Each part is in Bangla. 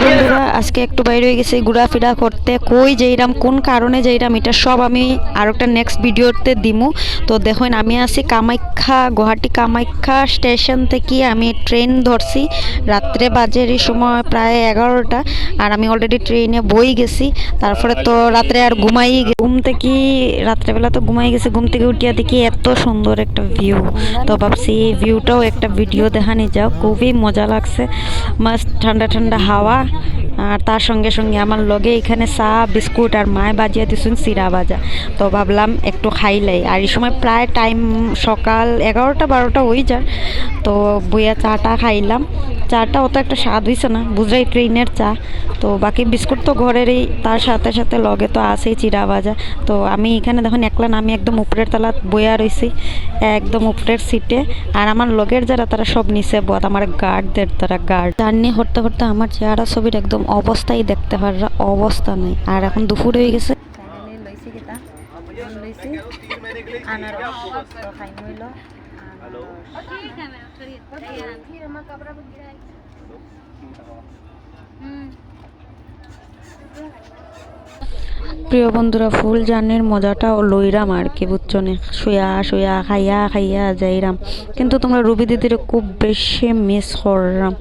প্রিয় বন্ধুরা আজকে একটু বাইরে হয়ে গেছি, ঘোরাফেরা করতে, কই যেইরাম কোন কারণে যেইরাম এটা সব আমি আর একটা নেক্সট ভিডিওতে দিমু। তো দেখুন, আমি আছি কামাখ্যা, গুয়াহাটি কামাখ্যা স্টেশন থেকে আমি ট্রেন ধরছি। রাত্রে বাজের এই সময় প্রায় এগারোটা, আর আমি অলরেডি ট্রেনে বই গেছি। তারপরে তো রাত্রে আর ঘুমাই ঘুম থেকে রাত্রেবেলা তো ঘুমাই গেছি, ঘুম থেকে উঠিয়া দেখি এত সুন্দর একটা ভিউ তো ভাবছি এই ভিউটাও একটা ভিডিও দেখানি যাও, খুবই মজা লাগছে। মাস্ট ঠান্ডা ঠান্ডা হাওয়া। আর তার সঙ্গে সঙ্গে আমার লগে এখানে চা, বিস্কুট আর মায় বাজিয়ে দিছুন চিরা ভাজা। তো ভাবলাম একটু খাইলাই আর এই সময় প্রায় টাইম সকাল এগারোটা, বারোটা হয়ে যায়। তো বইয়া চাটা খাইলাম। চাটা অত একটা স্বাদ হয়েছে না বুঝাই ট্রেনের চা। তো বাকি বিস্কুট তো ঘরেরই, তার সাথে সাথে লগে তো আছেই চিরা ভাজা। তো আমি এখানে দেখুন একলা আমি একদম উপরের তলাত বইয়া রয়েছি একদম উপরের সিটে আর আমার লগের যারা, তারা সব নিচে বত, আমার গার্ডদের তারা গার্ড জার্নি করতে করতে আমার চেহারা, ছবির একদম অবস্থাই দেখতে পারা অবস্থা নেই। আর এখন দুপুর হয়ে গেছে। লইছি কিতা লইছি আনারস তো খাই নইল প্রিয় বন্ধুরা, ফুল জার্নির মজাটা লইরাম আর কি, বুঝছ শুয়া শুয়া, খাইয়া খাইয়া যাইরাম। কিন্তু তোমরা রুবি দিদির খুব বেশি মিস করলাম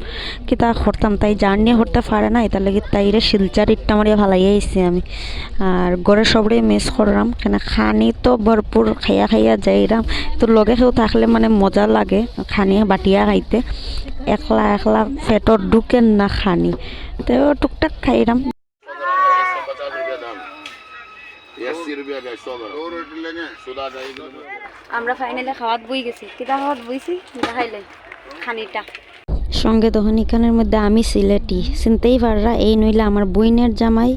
কি তা করতাম? তাই জার্নি করতে পারে না তার লাগি তাইরে শিলচার ইটটা মারিয়া ভালাইয়া আইছি আমি। আর ঘরে সবরে মিস করলাম কেন খানি তো ভরপুর খাইয়া খাইয়া যাইরাম। তো লগে কেউ থাকলে মানে মজা লাগে, খানি বাটিয়া খাইতে। একলা একলা পেটত ঢুকেন না খানি। তো টুকটাক খাইরাম। আমরা ফাইনালি খাওয়াত বই গেছি। কিতা খাওয়াত বইছি? কিতা খাইলে? খানিটা। সঙ্গে তখন এখানের মধ্যে আমি সিলেটি। চিনতেই পাররা এই নইলে আমার বইনের জামাই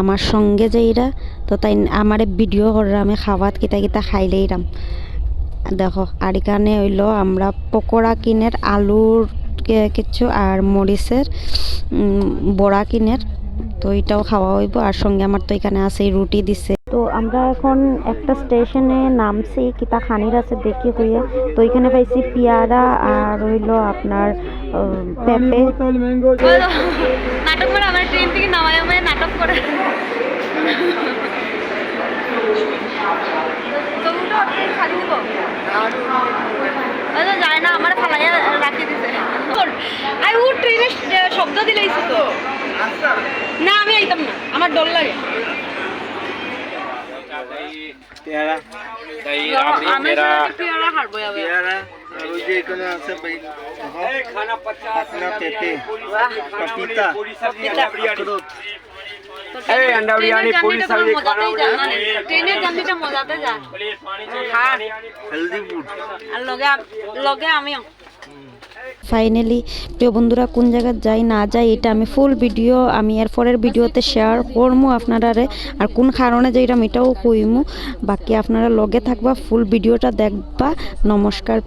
আমার সঙ্গে যাইরা তো তাই আমারে ভিডিও কররা আমি খাওয়াত কিতা কিতা খাইলেইরাম দেখো আর এখানে হইল আমরা পকোড়া কিনের আলুর কিছু আর মরিচের বড়া কিনের। তো এটাও খাওয়া হইব। আর সঙ্গে আমার তো এখানে আছে রুটি দিছে। তো আমরা এখন একটা স্টেশনে নামছি কিতা খানির আছে দেখি হইয়া। তো এখানে পাইছি পেয়ারা আর হইল আপনার পেঁপে। নাটক করে আমার ট্রেন থেকে নামায় আমায় নাটক করে। আচ্ছা যায় না আমার ফালাইয়া রাখি দিছে। আই ও ট্রেনের শব্দ দিলেইছি তো। না যাইতাম না আমার ডর লাগে পেয়ারা তাই আপনি পেয়ারা পেয়ারা হারবো যাবে পেয়ারা আর ওই যে এখানে আছে ভাই খানা 50 না পেতে পপিতা পপিতা আখরোট এই আন্ডা বিরিয়ানি পুরি সাবজি খানা ট্রেনের জার্নিটা মজাতে যায় হ্যাঁ হেলদি ফুড আর লগে লগে আমিও ফাইনালি প্রিয় বন্ধুরা, কোন জায়গায় যাই না যাই, এটা আমি ফুল ভিডিও আমি এরপরের ভিডিওতে শেয়ার করব আপনারারে। আর কোন কারণে যাইরাম এটাও কইমু। বাকি আপনারা লগে থাকবা ফুল ভিডিওটা দেখবা। নমস্কার